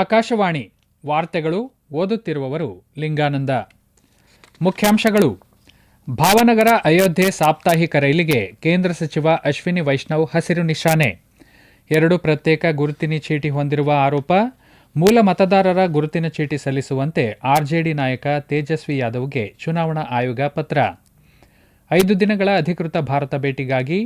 ಆಕಾಶವಾಣಿ ವಾರ್ತೆಗಳು ಓದುತ್ತಿರುವವರು ಲಿಂಗಾನಂದ. ಮುಖ್ಯಾಂಶಗಳು. ಭಾವನಗರ ಅಯೋಧ್ಯೆ ಸಾಪ್ತಾಹಿಕ ರೈಲಿಗೆ ಕೇಂದ್ರ ಸಚಿವ ಅಶ್ವಿನಿ ವೈಷ್ಣವ್ ಹಸಿರು ನಿಶಾನೆ. ಎರಡು ಪ್ರತ್ಯೇಕ ಗುರುತಿನ ಚೀಟಿ ಹೊಂದಿರುವ ಆರೋಪ, ಮೂಲ ಮತದಾರರ ಗುರುತಿನ ಚೀಟಿ ಸಲ್ಲಿಸುವಂತೆ ಆರ್ಜೆಡಿ ನಾಯಕ ತೇಜಸ್ವಿ ಯಾದವ್ಗೆ ಚುನಾವಣಾ ಆಯೋಗ ಪತ್ರ. ಐದು ದಿನಗಳ ಅಧಿಕೃತ ಭಾರತ ಭೇಟಿಗಾಗಿ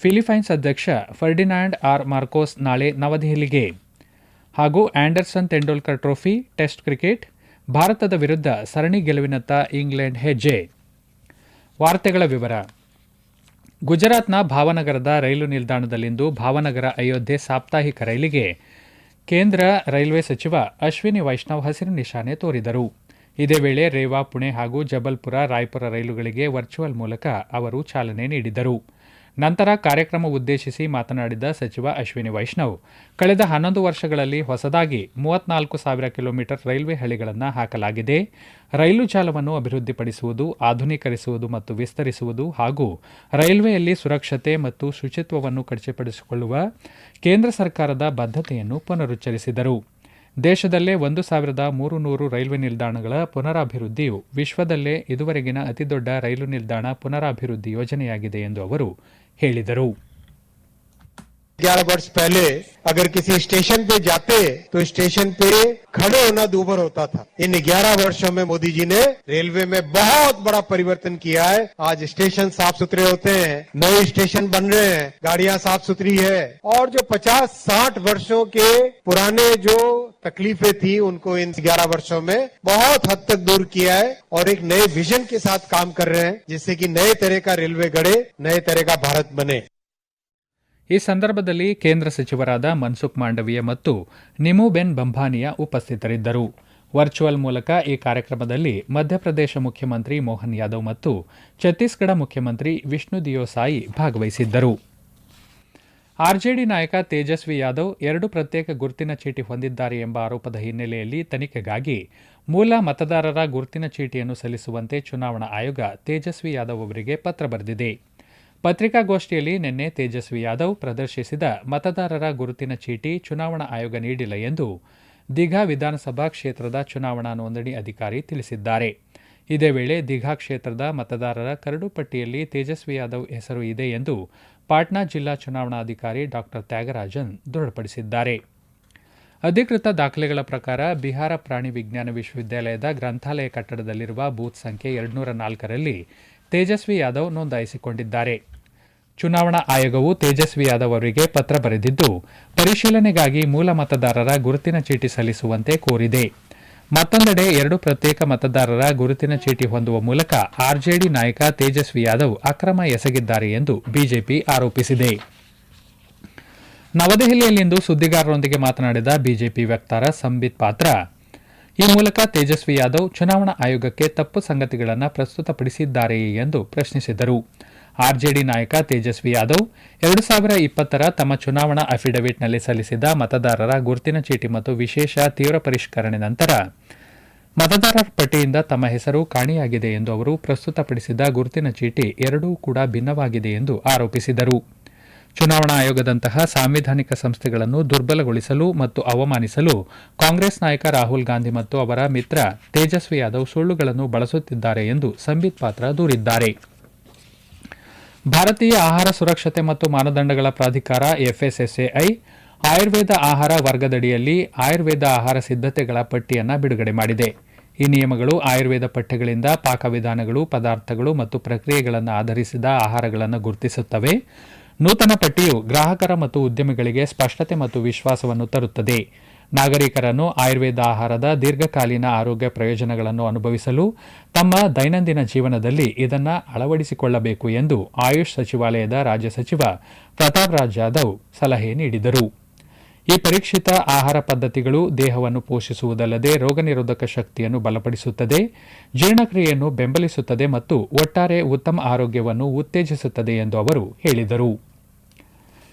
ಫಿಲಿಪೈನ್ಸ್ ಅಧ್ಯಕ್ಷ ಫರ್ಡಿನಾಂಡ್ ಆರ್ ಮಾರ್ಕೋಸ್ ನಾಳೆ ನವದೆಹಲಿಗೆ. ಹಾಗೂ Anderson Tendulkar trophy, test cricket, ಭಾರತದ ವಿರುದ್ಧ ಸರಣಿ ಗೆಲುವಿನತ್ತ ಇಂಗ್ಲೆಂಡ್ ಹೆಜ್ಜೆ. ವಾರ್ತೆಗಳ ವಿವರ. ಗುಜರಾತ್ನ ಭಾವನಗರದ ರೈಲು ನಿಲ್ದಾಣದಲ್ಲಿಂದು ಭಾವನಗರ ಅಯೋಧ್ಯೆ ಸಾಪ್ತಾಹಿಕ ರೈಲಿಗೆ ಕೇಂದ್ರ ರೈಲ್ವೆ ಸಚಿವ ಅಶ್ವಿನಿ ವೈಷ್ಣವ್ ಹಸಿರು ನಿಶಾನೆ ತೋರಿದರು. ಇದೇ ವೇಳೆ ರೇವಾ, ಪುಣೆ ಹಾಗೂ ಜಬಲ್ಪುರ ರಾಯ್ಪುರ ರೈಲುಗಳಿಗೆ ವರ್ಚುವಲ್ ಮೂಲಕ ಅವರು ಚಾಲನೆ ನೀಡಿದರು. ನಂತರ ಕಾರ್ಯಕ್ರಮ ಉದ್ದೇಶಿಸಿ ಮಾತನಾಡಿದ ಸಚಿವ ಅಶ್ವಿನಿ ವೈಷ್ಣವ್, ಕಳೆದ ಹನ್ನೊಂದು ವರ್ಷಗಳಲ್ಲಿ ಹೊಸದಾಗಿ ಮೂವತ್ನಾಲ್ಕು ಸಾವಿರ ಕಿಲೋಮೀಟರ್ ರೈಲ್ವೆ ಹಳಿಗಳನ್ನು ಹಾಕಲಾಗಿದೆ. ರೈಲು ಜಾಲವನ್ನು ಅಭಿವೃದ್ಧಿಪಡಿಸುವುದು, ಆಧುನೀಕರಿಸುವುದು ಮತ್ತು ವಿಸ್ತರಿಸುವುದು ಹಾಗೂ ರೈಲ್ವೆಯಲ್ಲಿ ಸುರಕ್ಷತೆ ಮತ್ತು ಶುಚಿತ್ವವನ್ನು ಖಚಿತಪಡಿಸಿಕೊಳ್ಳುವ ಕೇಂದ್ರ ಸರ್ಕಾರದ ಬದ್ಧತೆಯನ್ನು ಪುನರುಚ್ಚರಿಸಿದರು. ದೇಶದಲ್ಲೇ ಒಂದು ಸಾವಿರದ ಮೂರು ನೂರು ರೈಲ್ವೆ ನಿಲ್ದಾಣಗಳ ಪುನರಾಭಿವೃದ್ಧಿಯು ವಿಶ್ವದಲ್ಲೇ ಇದುವರೆಗಿನ ಅತಿದೊಡ್ಡ ರೈಲು ನಿಲ್ದಾಣ ಪುನರಾಭಿವೃದ್ಧಿ ಯೋಜನೆಯಾಗಿದೆ ಎಂದು ಅವರು ಹೇಳಿದರು. ग्यारह वर्ष पहले अगर किसी स्टेशन पे जाते तो स्टेशन पे खड़े होना दूभर होता था। इन ग्यारह वर्षों में मोदी जी ने रेलवे में बहुत बड़ा परिवर्तन किया है। आज स्टेशन साफ़ सुथरे होते हैं, नए स्टेशन बन रहे हैं, गाड़ियाँ साफ़ सुथरी है। और जो पचास साठ वर्षों के पुराने जो तकलीफें थी, उनको इन ग्यारह वर्षों में बहुत हद तक दूर किया है और एक नए विजन के साथ काम कर रहे हैं, जिससे कि नए तरह का रेलवे गढ़े, नए तरह का भारत बने। ಈ ಸಂದರ್ಭದಲ್ಲಿ ಕೇಂದ್ರ ಸಚಿವರಾದ ಮನ್ಸುಖ್ ಮಾಂಡವೀಯ ಮತ್ತು ನಿಮುಬೆನ್ ಬಂಭಾನಿಯಾ ಉಪಸ್ಥಿತರಿದ್ದರು. ವರ್ಚುವಲ್ ಮೂಲಕ ಈ ಕಾರ್ಯಕ್ರಮದಲ್ಲಿ ಮಧ್ಯಪ್ರದೇಶ ಮುಖ್ಯಮಂತ್ರಿ ಮೋಹನ್ ಯಾದವ್ ಮತ್ತು ಛತ್ತೀಸ್ಗಢ ಮುಖ್ಯಮಂತ್ರಿ ವಿಷ್ಣು ದಿಯೋ ಸಾಯಿ ಭಾಗವಹಿಸಿದ್ದರು. ಆರ್ಜೆಡಿ ನಾಯಕ ತೇಜಸ್ವಿ ಯಾದವ್ ಎರಡು ಪ್ರತ್ಯೇಕ ಗುರುತಿನ ಚೀಟಿ ಹೊಂದಿದ್ದಾರೆ ಎಂಬ ಆರೋಪದ ಹಿನ್ನೆಲೆಯಲ್ಲಿ ತನಿಖೆಗಾಗಿ ಮೂಲ ಮತದಾರರ ಗುರುತಿನ ಚೀಟಿಯನ್ನು ಸಲ್ಲಿಸುವಂತೆ ಚುನಾವಣಾ ಆಯೋಗ ತೇಜಸ್ವಿ ಯಾದವ್ ಅವರಿಗೆ ಪತ್ರ ಬರೆದಿದೆ. ಪತ್ರಿಕಾಗೋಷ್ಠಿಯಲ್ಲಿ ನಿನ್ನೆ ತೇಜಸ್ವಿ ಯಾದವ್ ಪ್ರದರ್ಶಿಸಿದ ಮತದಾರರ ಗುರುತಿನ ಚೀಟಿ ಚುನಾವಣಾ ಆಯೋಗ ನೀಡಿಲ್ಲ ಎಂದು ದಿಘಾ ವಿಧಾನಸಭಾ ಕ್ಷೇತ್ರದ ಚುನಾವಣಾ ನೋಂದಣಿ ಅಧಿಕಾರಿ ತಿಳಿಸಿದ್ದಾರೆ. ಇದೇ ವೇಳೆ ದಿಘಾ ಕ್ಷೇತ್ರದ ಮತದಾರರ ಕರಡು ಪಟ್ಟಿಯಲ್ಲಿ ತೇಜಸ್ವಿ ಯಾದವ್ ಹೆಸರು ಇದೆ ಎಂದು ಪಾಟ್ನಾ ಜಿಲ್ಲಾ ಚುನಾವಣಾಧಿಕಾರಿ ಡಾ. ತ್ಯಾಗರಾಜನ್ ದೃಢಪಡಿಸಿದ್ದಾರೆ. ಅಧಿಕೃತ ದಾಖಲೆಗಳ ಪ್ರಕಾರ ಬಿಹಾರ ಪ್ರಾಣಿ ವಿಜ್ಞಾನ ವಿಶ್ವವಿದ್ಯಾಲಯದ ಗ್ರಂಥಾಲಯ ಕಟ್ಟಡದಲ್ಲಿರುವ ಬೂತ್ ಸಂಖ್ಯೆ ಎರಡುನೂರ ನಾಲ್ಕರಲ್ಲಿ ತೇಜಸ್ವಿ ಯಾದವ್ ನೋಂದಾಯಿಸಿಕೊಂಡಿದ್ದಾರೆ. ಚುನಾವಣಾ ಆಯೋಗವು ತೇಜಸ್ವಿ ಯಾದವ್ ಅವರಿಗೆ ಪತ್ರ ಬರೆದಿದ್ದು, ಪರಿಶೀಲನೆಗಾಗಿ ಮೂಲ ಮತದಾರರ ಗುರುತಿನ ಚೀಟಿ ಸಲ್ಲಿಸುವಂತೆ ಕೋರಿದೆ. ಮತ್ತೊಂದೆಡೆ ಎರಡು ಪ್ರತ್ಯೇಕ ಮತದಾರರ ಗುರುತಿನ ಚೀಟಿ ಹೊಂದುವ ಮೂಲಕ ಆರ್ಜೆಡಿ ನಾಯಕ ತೇಜಸ್ವಿ ಯಾದವ್ ಅಕ್ರಮ ಎಸಗಿದ್ದಾರೆ ಎಂದು ಬಿಜೆಪಿ ಆರೋಪಿಸಿದೆ. ನವದೆಹಲಿಯಲ್ಲಿಂದು ಸುದ್ದಿಗಾರರೊಂದಿಗೆ ಮಾತನಾಡಿದ ಬಿಜೆಪಿ ವಕ್ತಾರ ಸಂಬಿತ್ ಪಾತ್ರ ಈ ಮೂಲಕ ತೇಜಸ್ವಿ ಯಾದವ್ ಚುನಾವಣಾ ಆಯೋಗಕ್ಕೆ ತಪ್ಪು ಸಂಗತಿಗಳನ್ನು ಪ್ರಸ್ತುತಪಡಿಸಿದ್ದಾರೆಯೇ ಎಂದು ಪ್ರಶ್ನಿಸಿದರು. ಆರ್ಜೆಡಿ ನಾಯಕ ತೇಜಸ್ವಿ ಯಾದವ್ ಎರಡು ಸಾವಿರ ಇಪ್ಪತ್ತರ ತಮ್ಮ ಚುನಾವಣಾ ಅಫಿಡವಿಟ್ನಲ್ಲಿ ಸಲ್ಲಿಸಿದ ಮತದಾರರ ಗುರುತಿನ ಚೀಟಿ ಮತ್ತು ವಿಶೇಷ ತೀವ್ರ ಪರಿಷ್ಕರಣೆ ನಂತರ ಮತದಾರರ ಪಟ್ಟಿಯಿಂದ ತಮ್ಮ ಹೆಸರು ಕಾಣೆಯಾಗಿದೆ ಎಂದು ಅವರು ಪ್ರಸ್ತುತಪಡಿಸಿದ ಗುರುತಿನ ಚೀಟಿ ಎರಡೂ ಕೂಡ ಭಿನ್ನವಾಗಿದೆ ಎಂದು ಆರೋಪಿಸಿದರು. ಚುನಾವಣಾ ಆಯೋಗದಂತಹ ಸಾಂವಿಧಾನಿಕ ಸಂಸ್ಥೆಗಳನ್ನು ದುರ್ಬಲಗೊಳಿಸಲು ಮತ್ತು ಅವಮಾನಿಸಲು ಕಾಂಗ್ರೆಸ್ ನಾಯಕ ರಾಹುಲ್ ಗಾಂಧಿ ಮತ್ತು ಅವರ ಮಿತ್ರ ತೇಜಸ್ವಿ ಯಾದವ್ ಸುಳ್ಳುಗಳನ್ನು ಬಳಸುತ್ತಿದ್ದಾರೆ ಎಂದು ಸಂಬಿತ್ ಪಾತ್ರ ದೂರಿದ್ದಾರೆ. ಭಾರತೀಯ ಆಹಾರ ಸುರಕ್ಷತೆ ಮತ್ತು ಮಾನದಂಡಗಳ ಪ್ರಾಧಿಕಾರ ಎಫ್ಎಸ್ಎಸ್ಎಐ ಆಯುರ್ವೇದ ಆಹಾರ ವರ್ಗದಡಿಯಲ್ಲಿ ಆಯುರ್ವೇದ ಆಹಾರ ಸಿದ್ಧತೆಗಳ ಪಟ್ಟಿಯನ್ನು ಬಿಡುಗಡೆ ಮಾಡಿದೆ. ಈ ನಿಯಮಗಳು ಆಯುರ್ವೇದ ಪಠ್ಯಗಳಿಂದ ಪಾಕವಿಧಾನಗಳು, ಪದಾರ್ಥಗಳು ಮತ್ತು ಪ್ರಕ್ರಿಯೆಗಳನ್ನು ಆಧರಿಸಿದ ಆಹಾರಗಳನ್ನು ಗುರುತಿಸುತ್ತವೆ. ನೂತನ ಪಟ್ಟಿಯು ಗ್ರಾಹಕರ ಮತ್ತು ಉದ್ಯಮಿಗಳಿಗೆ ಸ್ಪಷ್ಟತೆ ಮತ್ತು ವಿಶ್ವಾಸವನ್ನು ತರುತ್ತದೆ. ನಾಗರಿಕರನ್ನು ಆಯುರ್ವೇದ ಆಹಾರದ ದೀರ್ಘಕಾಲೀನ ಆರೋಗ್ಯ ಪ್ರಯೋಜನಗಳನ್ನು ಅನುಭವಿಸಲು ತಮ್ಮ ದೈನಂದಿನ ಜೀವನದಲ್ಲಿ ಇದನ್ನು ಅಳವಡಿಸಿಕೊಳ್ಳಬೇಕು ಎಂದು ಆಯುಷ್ ಸಚಿವಾಲಯದ ರಾಜ್ಯ ಸಚಿವ ಪ್ರತಾಪ್ ರಾಜ್ ಯಾದವ್ ಸಲಹೆ ನೀಡಿದರು. ಈ ಪರೀಕ್ಷಿತ ಆಹಾರ ಪದ್ಧತಿಗಳು ದೇಹವನ್ನು ಪೋಷಿಸುವುದಲ್ಲದೆ ರೋಗನಿರೋಧಕ ಶಕ್ತಿಯನ್ನು ಬಲಪಡಿಸುತ್ತದೆ, ಜೀರ್ಣಕ್ರಿಯೆಯನ್ನು ಬೆಂಬಲಿಸುತ್ತದೆ ಮತ್ತು ಒಟ್ಟಾರೆ ಉತ್ತಮ ಆರೋಗ್ಯವನ್ನು ಉತ್ತೇಜಿಸುತ್ತದೆ ಎಂದು ಅವರು ಹೇಳಿದರು.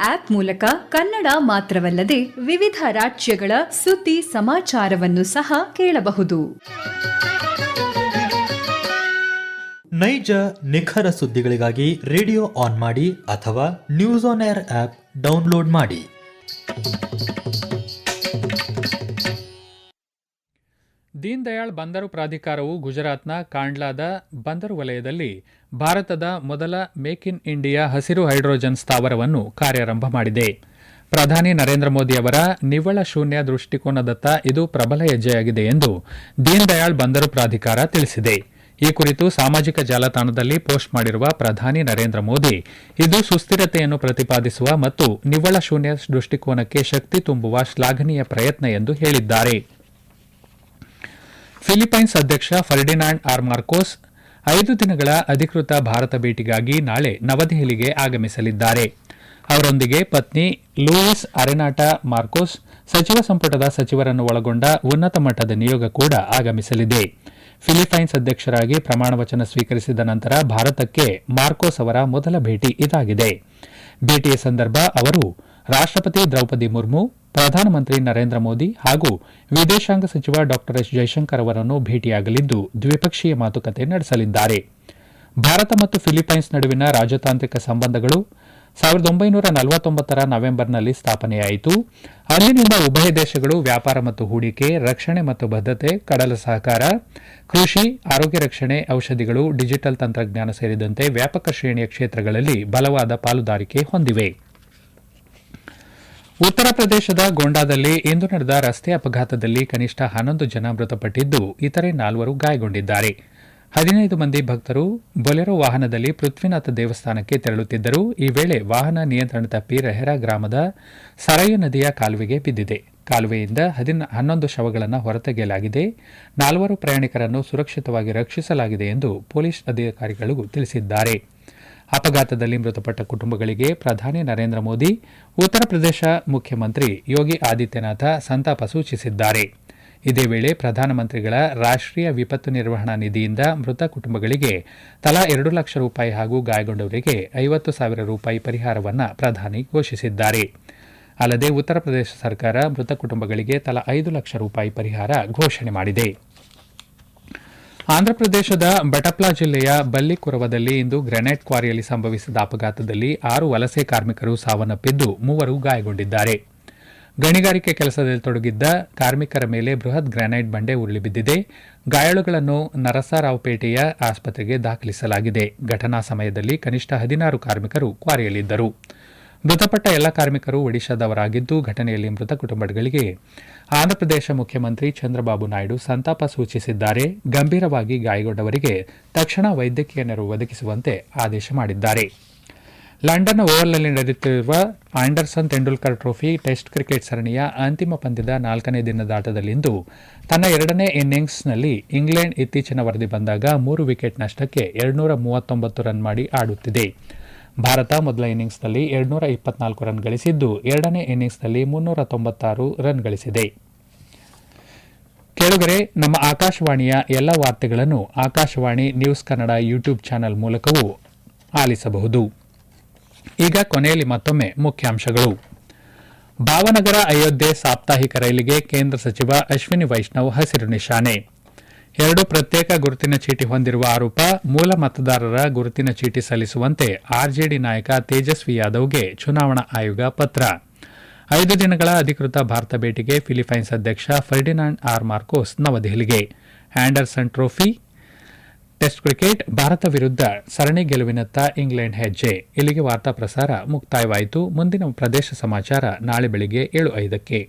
ಆಪ್ ಮೂಲಕ ಕನ್ನಡ ಮಾತ್ರವಲ್ಲದೆ ವಿವಿಧ ರಾಜ್ಯಗಳ ಸುದ್ದಿ ಸಮಾಚಾರವನ್ನು ಸಹ ಕೇಳಬಹುದು. ನೈಜ ನಿಖರ ಸುದ್ದಿಗಳಿಗಾಗಿ ರೇಡಿಯೋ ಆನ್ ಮಾಡಿ ಅಥವಾ news on air app download ಮಾಡಿ. ದೀನ್ ದಯಾಳ್ ಬಂದರು ಪ್ರಾಧಿಕಾರವು ಗುಜರಾತ್ನ ಕಾಂಡ್ಲಾದ ಬಂದರು ವಲಯದಲ್ಲಿ ಭಾರತದ ಮೊದಲ ಮೇಕ್ ಇನ್ ಇಂಡಿಯಾ ಹಸಿರು ಹೈಡ್ರೋಜನ್ ಸ್ಥಾವರವನ್ನು ಕಾರ್ಯಾರಂಭ ಮಾಡಿದೆ. ಪ್ರಧಾನಿ ನರೇಂದ್ರ ಮೋದಿ ಅವರ ನಿವ್ವಳ ಶೂನ್ಯ ದೃಷ್ಟಿಕೋನದತ್ತ ಇದು ಪ್ರಬಲ ಹೆಜ್ಜೆಯಾಗಿದೆ ಎಂದು ದೀನ್ ದಯಾಳ್ ಬಂದರು ಪ್ರಾಧಿಕಾರ ತಿಳಿಸಿದೆ. ಈ ಕುರಿತು ಸಾಮಾಜಿಕ ಜಾಲತಾಣದಲ್ಲಿ ಪೋಸ್ಟ್ ಮಾಡಿರುವ ಪ್ರಧಾನಿ ನರೇಂದ್ರ ಮೋದಿ, ಇದು ಸುಸ್ಥಿರತೆಯನ್ನು ಪ್ರತಿಪಾದಿಸುವ ಮತ್ತು ನಿವ್ವಳ ಶೂನ್ಯ ದೃಷ್ಟಿಕೋನಕ್ಕೆ ಶಕ್ತಿ ತುಂಬುವ ಶ್ಲಾಘನೀಯ ಪ್ರಯತ್ನ ಎಂದು ಹೇಳಿದ್ದಾರೆ. ಫಿಲಿಪೈನ್ಸ್ ಅಧ್ಯಕ್ಷ ಫರ್ಡಿನಾಂಡ್ ಆರ್ ಮಾರ್ಕೋಸ್ ಐದು ದಿನಗಳ ಅಧಿಕೃತ ಭಾರತ ಭೇಟಿಗಾಗಿ ನಾಳೆ ನವದೆಹಲಿಗೆ ಆಗಮಿಸಲಿದ್ದಾರೆ. ಅವರೊಂದಿಗೆ ಪತ್ನಿ ಲೂಯಿಸ್ ಅರೆನಾಟಾ ಮಾರ್ಕೋಸ್, ಸಚಿವ ಸಂಪುಟದ ಸಚಿವರನ್ನು ಒಳಗೊಂಡ ಉನ್ನತ ಮಟ್ಟದ ನಿಯೋಗ ಕೂಡ ಆಗಮಿಸಲಿದೆ. ಫಿಲಿಪೈನ್ಸ್ ಅಧ್ಯಕ್ಷರಾಗಿ ಪ್ರಮಾಣ ವಚನ ಸ್ವೀಕರಿಸಿದ ನಂತರ ಭಾರತಕ್ಕೆ ಮಾರ್ಕೋಸ್ ಅವರ ಮೊದಲ ಭೇಟಿ ಇದಾಗಿದೆ. ಭೇಟಿಯ ಸಂದರ್ಭ ಅವರು ರಾಷ್ಟ್ರಪತಿ ದ್ರೌಪದಿ ಮುರ್ಮು ಪ್ರಧಾನಮಂತ್ರಿ ನರೇಂದ್ರ ಮೋದಿ ಹಾಗೂ ವಿದೇಶಾಂಗ ಸಚಿವ ಡಾ ಎಸ್ ಜೈಶಂಕರ್ ಅವರನ್ನು ಭೇಟಿಯಾಗಲಿದ್ದು ದ್ವಿಪಕ್ಷೀಯ ಮಾತುಕತೆ ನಡೆಸಲಿದ್ದಾರೆ. ಭಾರತ ಮತ್ತು ಫಿಲಿಪೈನ್ಸ್ ನಡುವಿನ ರಾಜತಾಂತ್ರಿಕ ಸಂಬಂಧಗಳು ಸಾವಿರದ ಒಂಬೈನೂರ ನಲವತ್ತೊಂಬತ್ತರ ನವೆಂಬರ್ನಲ್ಲಿ ಸ್ಥಾಪನೆಯಾಯಿತು. ಅಂದಿನಿಂದ ಉಭಯ ದೇಶಗಳು ವ್ಯಾಪಾರ ಮತ್ತು ಹೂಡಿಕೆ, ರಕ್ಷಣೆ ಮತ್ತು ಬದ್ಧತೆ ಕಡಲ ಸಹಕಾರ, ಕೃಷಿ, ಆರೋಗ್ಯ ರಕ್ಷಣೆ, ಔಷಧಿಗಳು, ಡಿಜಿಟಲ್ ತಂತ್ರಜ್ಞಾನ ಸೇರಿದಂತೆ ವ್ಯಾಪಕ ಶ್ರೇಣಿಯ ಕ್ಷೇತ್ರಗಳಲ್ಲಿ ಬಲವಾದ ಪಾಲುದಾರಿಕೆ ಹೊಂದಿವೆ. ಉತ್ತರ ಪ್ರದೇಶದ ಗೊಂಡಾದಲ್ಲಿ ಇಂದು ನಡೆದ ರಸ್ತೆ ಅಪಘಾತದಲ್ಲಿ ಕನಿಷ್ಠ ಹನ್ನೊಂದು ಜನ ಮೃತಪಟ್ಟಿದ್ದು, ಇತರೆ ನಾಲ್ವರು ಗಾಯಗೊಂಡಿದ್ದಾರೆ. ಹದಿನೈದು ಮಂದಿ ಭಕ್ತರು ಬೊಲೆರೋ ವಾಹನದಲ್ಲಿ ಪೃಥ್ವಿನಾಥ ದೇವಸ್ಥಾನಕ್ಕೆ ತೆರಳುತ್ತಿದ್ದರು. ಈ ವೇಳೆ ವಾಹನ ನಿಯಂತ್ರಣ ತಪ್ಪಿ ರೆಹರಾ ಗ್ರಾಮದ ಸರಯು ನದಿಯ ಕಾಲುವೆಗೆ ಬಿದ್ದಿದೆ. ಕಾಲುವೆಯಿಂದ ಹದಿನ, ಹನ್ನೊಂದು ಶವಗಳನ್ನು ಹೊರತೆಗೆಯಲಾಗಿದೆ. ನಾಲ್ವರು ಪ್ರಯಾಣಿಕರನ್ನು ಸುರಕ್ಷಿತವಾಗಿ ರಕ್ಷಿಸಲಾಗಿದೆ ಎಂದು ಪೊಲೀಸ್ ಅಧಿಕಾರಿಗಳು ತಿಳಿಸಿದ್ದಾರೆ. ಅಪಘಾತದಲ್ಲಿ ಮೃತಪಟ್ಟ ಕುಟುಂಬಗಳಿಗೆ ಪ್ರಧಾನಿ ನರೇಂದ್ರ ಮೋದಿ, ಉತ್ತರ ಪ್ರದೇಶ ಮುಖ್ಯಮಂತ್ರಿ ಯೋಗಿ ಆದಿತ್ಯನಾಥ ಸಂತಾಪ ಸೂಚಿಸಿದ್ದಾರೆ. ಇದೇ ವೇಳೆ ಪ್ರಧಾನಮಂತ್ರಿಗಳ ರಾಷ್ಟ್ರೀಯ ವಿಪತ್ತು ನಿರ್ವಹಣಾ ನಿಧಿಯಿಂದ ಮೃತ ಕುಟುಂಬಗಳಿಗೆ ತಲಾ ಎರಡು ಲಕ್ಷ ರೂಪಾಯಿ ಹಾಗೂ ಗಾಯಗೊಂಡವರಿಗೆ ಐವತ್ತು ಸಾವಿರ ರೂಪಾಯಿ ಪರಿಹಾರವನ್ನು ಪ್ರಧಾನಿ ಘೋಷಿಸಿದ್ದಾರೆ. ಅಲ್ಲದೆ ಉತ್ತರ ಪ್ರದೇಶ ಸರ್ಕಾರ ಮೃತ ಕುಟುಂಬಗಳಿಗೆ ತಲಾ ಐದು ಲಕ್ಷ ರೂಪಾಯಿ ಪರಿಹಾರ ಘೋಷಣೆ ಮಾಡಿದೆ. ಆಂಧ್ರಪ್ರದೇಶದ ಬಟಪ್ಲಾ ಜಿಲ್ಲೆಯ ಬಲ್ಲಿಕುರವದಲ್ಲಿ ಇಂದು ಗ್ರೆನೇಡ್ ಕ್ವಾರಿಯಲ್ಲಿ ಸಂಭವಿಸಿದ ಅಪಘಾತದಲ್ಲಿ ಆರು ವಲಸೆ ಕಾರ್ಮಿಕರು ಸಾವನ್ನಪ್ಪಿದ್ದು ಮೂವರು ಗಾಯಗೊಂಡಿದ್ದಾರೆ. ಗಣಿಗಾರಿಕೆ ಕೆಲಸದಲ್ಲಿ ತೊಡಗಿದ್ದ ಕಾರ್ಮಿಕರ ಮೇಲೆ ಬೃಹತ್ ಗ್ರಾನೈಟ್ ಬಂಡೆ ಉರುಳಿ ಬಿದ್ದಿದೆ. ಗಾಯಾಳುಗಳನ್ನು ನರಸರಾವ್ಪೇಟೆಯ ಆಸ್ಪತ್ರೆಗೆ ದಾಖಲಿಸಲಾಗಿದೆ. ಘಟನಾ ಸಮಯದಲ್ಲಿ ಕನಿಷ್ಠ ಹದಿನಾರು ಕಾರ್ಮಿಕರು ಕ್ವಾರಿಯಲ್ಲಿದ್ದರು. ಮೃತಪಟ್ಟ ಎಲ್ಲ ಕಾರ್ಮಿಕರು ಒಡಿಶಾದವರಾಗಿದ್ದು, ಘಟನೆಯಲ್ಲಿ ಮೃತ ಕುಟುಂಬಗಳಿಗೆ ಆಂಧ್ರಪ್ರದೇಶ ಮುಖ್ಯಮಂತ್ರಿ ಚಂದ್ರಬಾಬು ನಾಯ್ಡು ಸಂತಾಪ ಸೂಚಿಸಿದ್ದಾರೆ. ಗಂಭೀರವಾಗಿ ಗಾಯಗೊಂಡವರಿಗೆ ತಕ್ಷಣ ವೈದ್ಯಕೀಯ ನೆರವು ಒದಗಿಸುವಂತೆ ಆದೇಶ ಮಾಡಿದ್ದಾರೆ. ಲಂಡನ್ ಓವಲ್ನಲ್ಲಿ ನಡೆಯುತ್ತಿರುವ Anderson Tendulkar trophy test cricket ಸರಣಿಯ ಅಂತಿಮ ಪಂದ್ಯದ ನಾಲ್ಕನೇ ದಿನದ ಆಟದಲ್ಲಿಂದು ತನ್ನ ಎರಡನೇ ಇನ್ನಿಂಗ್ಸ್ನಲ್ಲಿ ಇಂಗ್ಲೆಂಡ್ ಇತ್ತೀಚಿನ ವರದಿ ಬಂದಾಗ ಮೂರು ವಿಕೆಟ್ ನಷ್ಟಕ್ಕೆ ಎರಡ್ನೂರ ಮೂವತ್ತೊಂಬತ್ತು ರನ್ ಮಾಡಿ ಆಡುತ್ತಿದೆ. ಭಾರತ ಮೊದಲ ಇನ್ನಿಂಗ್ಸ್ನಲ್ಲಿ ಎರಡುನೂರ ಇಪ್ಪತ್ನಾಲ್ಕು ರನ್ ಗಳಿಸಿದ್ದು, ಎರಡನೇ ಇನ್ನಿಂಗ್ಸ್ನಲ್ಲಿ ಮುನ್ನೂರ ತೊಂಬತ್ತಾರು ರನ್ ಗಳಿಸಿದೆ. ಕೇಳುಗರೆ, ನಮ್ಮ ಆಕಾಶವಾಣಿಯ ಎಲ್ಲ ವಾರ್ತೆಗಳನ್ನು Akashvani news Kannada YouTube channel ಮೂಲಕವೂ ಆಲಿಸಬಹುದು. ಈಗ ಕೊನೆಯಲ್ಲಿ ಮತ್ತೊಮ್ಮೆ ಮುಖ್ಯಾಂಶಗಳು. ಭಾವನಗರ ಅಯೋಧ್ಯೆ ಸಾಪ್ತಾಹಿಕ ರೈಲಿಗೆ ಕೇಂದ್ರ ಸಚಿವ ಅಶ್ವಿನಿ ವೈಷ್ಣವ್ ಹಸಿರು ನಿಶಾನೆ. ಎರಡು ಪ್ರತ್ಯೇಕ ಗುರುತಿನ ಚೀಟಿ ಹೊಂದಿರುವ ಆರೋಪ ಮೂಲ ಮತದಾರರ ಗುರುತಿನ ಚೀಟಿ ಸಲ್ಲಿಸುವಂತೆ ಆರ್ಜೆಡಿ ನಾಯಕ ತೇಜಸ್ವಿ ಯಾದವ್ಗೆ ಚುನಾವಣಾ ಆಯೋಗ ಪತ್ರ. ಐದು ದಿನಗಳ ಅಧಿಕೃತ ಭಾರತ ಭೇಟಿಗೆ ಫಿಲಿಪೈನ್ಸ್ ಅಧ್ಯಕ್ಷ ಫರ್ಡಿನಾಂಡ್ ಆರ್ ಮಾರ್ಕೋಸ್ ನವದೆಹಲಿಗೆ. ಆಂಡರ್ಸನ್ ಟ್ರೋಫಿ, ಟೆಸ್ಟ್ ಕ್ರಿಕೆಟ್, ಭಾರತ ವಿರುದ್ಧ ಸರಣಿ ಗೆಲುವಿನತ್ತ ಇಂಗ್ಲೆಂಡ್ ಹೆಜ್ಜೆ. ಇಲ್ಲಿಗೆ ವಾರ್ತಾ ಪ್ರಸಾರ ಮುಕ್ತಾಯವಾಯಿತು. ಮುಂದಿನ ಪ್ರದೇಶ ಸಮಾಚಾರ ನಾಳೆ ಬೆಳಿಗ್ಗೆ ಏಳು ಐದಕ್ಕೆ.